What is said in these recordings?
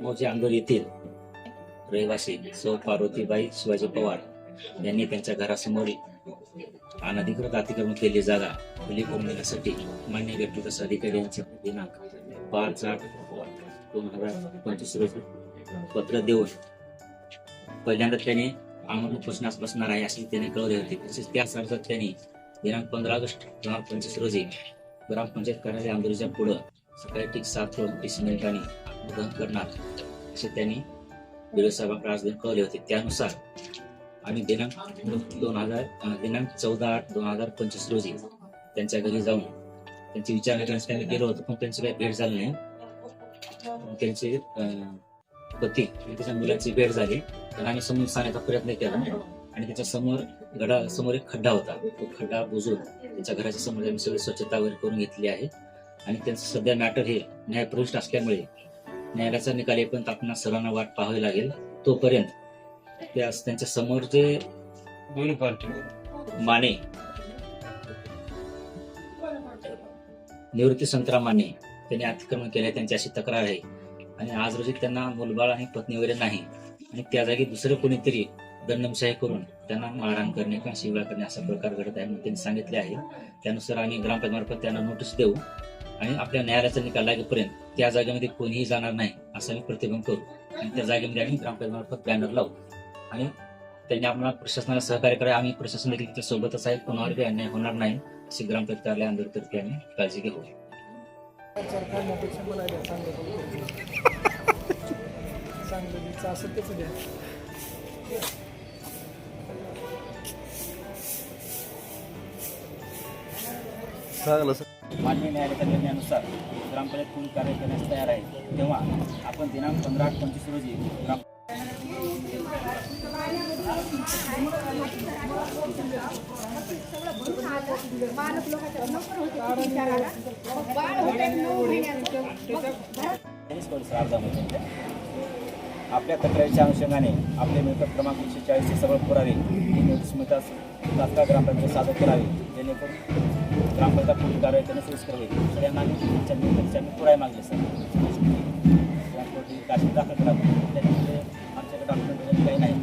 मोजे अंदोर येथील रहिवासी सौ पार्वतीबाई शिवाजी पवार यांनी त्यांच्या घरासमोर अनधिकृत अतिक्रमण केलेली जागा खुली करून देण्यासाठी मान्य गट अधिकारी यांचे दिनांक पाच आठ दोन हजार पंचवीस रोजी पत्र देऊन पहिल्यांदा त्यांनी आम्हाला उपोषणास बसणार आहे असे त्यांनी कळवले होते. तसेच त्याच अर्जात त्यांनी दिनांक पंधरा ऑगस्ट दोन हजार पंचवीस रोजी ग्रामपंचायत कार्यालय आंदोलनाच्या पुढं सकाळी ठीक सात वाजता तीस मिनिटांनी उद्घाटन करणार. असे त्यांनी व्हिडिओ साहेबांकडे कळले होते. त्यानुसार आणि दिनांक दोन हजार दिनांक चौदा आठ दोन हजार पंचवीस रोजी त्यांच्या घरी जाऊन त्यांची विचारणा करण्यास त्यांनी गेलो होतो. पण त्यांची काही भेट झाली नाही. त्यांचे अं, पती आणि त्याच्या मुलांची भेट झाली. तर आम्ही समोर सांगण्याचा प्रयत्न केला आणि त्याच्यासमोर गडा समोर एक खड्डा होता. तो खड्डा बुजून त्यांच्या घराच्या समोर आम्ही सगळी स्वच्छता वगैरे करून घेतली आहे. आणि त्यांचं सध्या मॅटर हे न्यायप्रविष्ट असल्यामुळे न्यायालयाचा निकाल येईपर्यंत आपल्याला सर्वांना वाट पाहावी लागेल. तोपर्यंत त्या त्यांच्यासमोर जे दोन्ही पार्टी माने निवृत्ती संतराम माने त्यांनी अतिक्रमण केले त्यांची अशी तक्रार आहे. आणि आज रोजी त्यांना मुलबाळ आणि पत्नी वगैरे नाही. आणि त्या जागी दुसरं कोणीतरी दंडमशाही करून त्यांना मारहाण करणे किंवा शिवला करणे असा प्रकार घडत आहे म्हणून त्यांनी सांगितले आहे. त्यानुसार आम्ही ग्रामपंचायतमार्फत त्यांना नोटीस देऊ आणि आपल्या न्यायालयाचा निकाल लागेपर्यंत त्या जागेमध्ये कोणीही जाणार नाही असं आम्ही प्रतिबंध करू. आणि त्या जागेमध्ये आम्ही ग्रामपंचायतमार्फत बॅनर लावू. आणि त्यांनी आम्हाला प्रशासनाला सहकार्य करा आम्ही प्रशासन देखील सोबतच आहे. कोणावर काही अन्याय होणार नाही अशी ग्रामपंचायत कार्यालय आंदोलतर्फे आम्ही काळजी घेऊ. चांगलं असं तेच द्या मान्य न्यायालयाच्या निर्णयानुसार ग्रामपंचायत पूर्ण कार्य करण्यास तयार आहे. तेव्हा आपण दिनांक पंधरा आठ पंचवीस रोजी ग्राम आपल्या तक्रारीच्या अनुषंगाने आपले मिळकत क्रमांक एकशे चाळीसचे सर्व पुरावे ही नोटीस मिळताच तात्काळ ग्रामपंचायत सादर करावे. जेणेकरून ग्रामपंचायत पूर्ण कार्य करणे सोयीस्कर होईल तर यांना आम्ही त्यांच्या मिळकतीचे आम्ही पुरावे मागले सर. दाखल करावं त्याच्यामध्ये आमच्याकडे डॉक्युमेंट वगैरे काही नाही.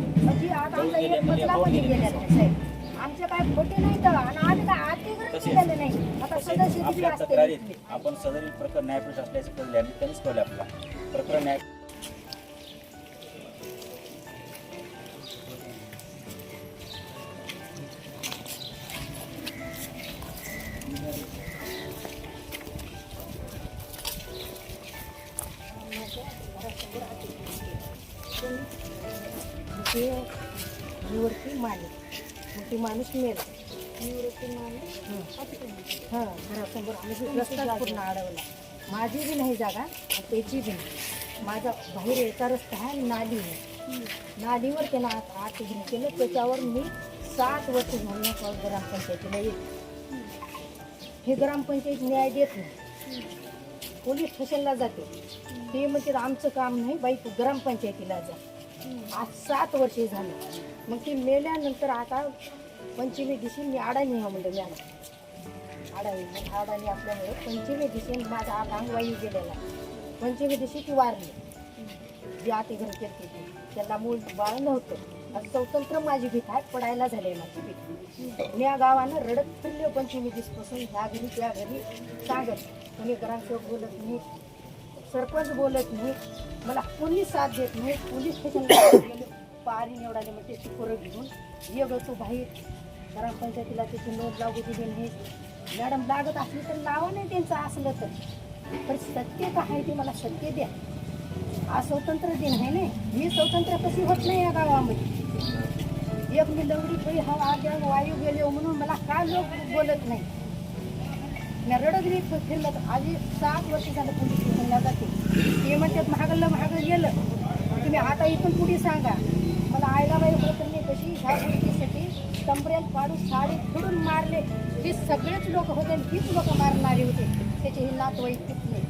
म्हणजे काय खोटे नाही तर आम्ही काय सदस्य आपल्या तक्रारीत आपण सदरील प्रकरण न्यायपीठ असल्याचे कळले आणि त्यांनीच कळले आपल्याला. प्रकरण न्याय ते निवृत्ती माने मग ती माणूस मेला निवृत्ती माणूस हां घरासमोर आम्ही रस्ता पूर्ण अडवला माझी बी नाही जागा त्याची बी नाही माझा बाहेर येता रस्ता आहे नाली आहे नालीवर त्यानं आत आत घेऊन केलं त्याच्यावर मी सात वर्ष झालं ग्रामपंचायतीला येते हे. ग्रामपंचायत न्याय देत नाही पोलीस स्टेशनला जाते. ते म्हणते आमचं काम नाही बाई तू ग्रामपंचायतीला जा. आज सात वर्षे झाली. मग ती मेल्यानंतर आता पंचमी दिवशी मी अडाणी हा म्हणलं मॅडम अडाणी अडाणी असल्यामुळे पंचमी दिवशी माझा आठ वाई गेलेला पंचमी दिवशी ती वारली. जी आती घर केली त्यांना त्याला मूल बाळ नव्हतं. स्वतंत्र माझी भीत आहे पडायला झाली माझी भीत. मी या गावानं रडत फिरले पंचमी दिसपासून ह्या घरी त्या घरी. सांगत कोणी ग्रामसेवक बोलत नाही सरपंच बोलत नाही. मला कोणी साथ देत नाही पोलीस स्टेशनला पारी निवडाले म्हणजे ती पोरं घेऊन ये ग तू बाहेर. ग्रामपंचायतीला त्याची नोंद लागू दिली नाही मॅडम लागत असली तर लावा नाही त्यांचं असलं तर. पण सत्य का आहे ते मला सत्य द्या. हा स्वतंत्र दिन आहे नाही मी स्वतंत्र कशी होत नाही या गावामध्ये? एक मी लवडी पळी हवा आग्या वायू गेले हो म्हणून मला का लोक बोलत नाही. मी रडत मी फिरलं तर आधी सात वर्ष झालं पोलीस स्टेशनला जाते. ते म्हणतात महागलं महाग गेलं. तुम्ही आता इथून पुढे सांगा. मला आयला बाई होत नाही कशी ह्या गोष्टीसाठी कंबरेल पाडून साडी फिरून मारले. हे सगळेच लोक होते आणि तीच लोक मारणारे होते. त्याचे हे नातवाईक तिथले.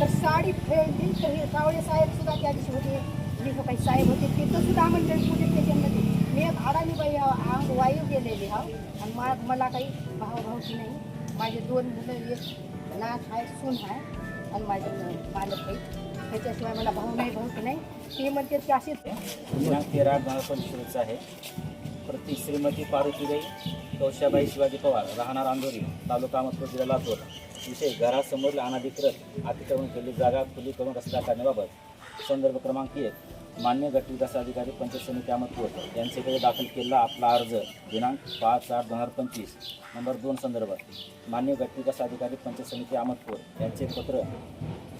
तर साडी फेडली तर हे सावळे साहेब सुद्धा त्या दिवशी होते. लिखो काही साहेब होते तिथं सुद्धा म्हणजे पोलीस त्याच्यामध्ये मी एक अडाणी बाई आहो, वायू गेलेली हा. आणि मा मला काही भाव भावची नाही. माझे दोन मुलं एक नाथ आहे सून आहे आणि माझे मालक आहे. त्याच्याशिवाय मला भाऊ नाही भाऊ नाही. ते म्हणते की असेच तेरा आठ पंचवीस आहे. प्रति श्रीमती पार्वतीबाई कौशाबाई शिवाजी पवार राहणार अंधोरी तालुका अहमदपूर जिल्हा लातूर. विषय घरासमोरील अनाधिकृत अतिक्रमण केली जागा खुली करून रस्ता काढण्याबाबत संदर्भ क्रमांक एक. मान्य गट विकास अधिकारी पंचायत समिती अहमदपूर यांच्याकडे दाखल केलेला आपला अर्ज दिनांक पाच आठ दोन हजार पंचवीस नंबर दोन संदर्भात. मान्य गट विकास अधिकारी पंचायत समिती अहमदपूर यांचे पत्र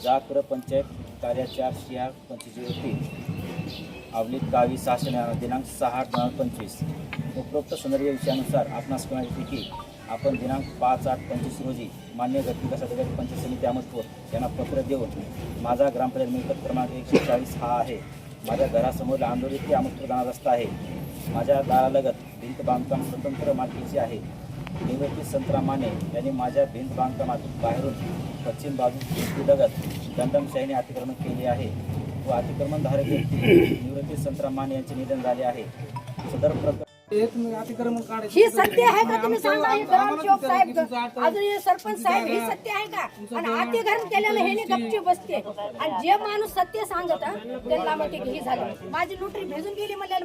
जाकर पंचायत कार्याचार शिया पंचवीस तीन आवली कावी सहाशे दिनांक सहा आठ दोन हजार पंचवीस. उपरोक्त संदर्भ विषयानुसार आपणास कळण्यात की आपण दिनांक पाच आठ पंचवीस रोजी मान्य गटविकास अधिकारी पंचायत समिती अहमदपूर यांना पत्र देऊन माझा ग्रामपंचायत मिळकत क्रमांक एकशे चाळीस हा आहे. माझ्या घरासमोर आंदोली ते अहमदपूर जाणारा रस्ता आहे. माझ्या दारालगत भिंत बांधकाम स्वतंत्र मालकीचे आहे. निवृत्ती संतरा माने यांनी माझ्या भिंत बांधकामातून बाहेरून पश्चिम बाजू लगत दंडमशाहीने अतिक्रमण केले आहे. व अतिक्रमणधारक व्यक्ती निवृत्ती संतरा माने यांचे निधन झाले आहे. सदर प्रकार ही सत्य आहे का? तुम्ही सांगा हे ग्रामसेवक साहेब अजून हे सरपंच साहेब हे सत्य आहे का? आणि आते घरून केलेलं हे गपची बसते. आणि जे माणूस सत्य सांगत त्यांना की हे झालं. माझी नोटरी भेजून गेली म्हणल्याला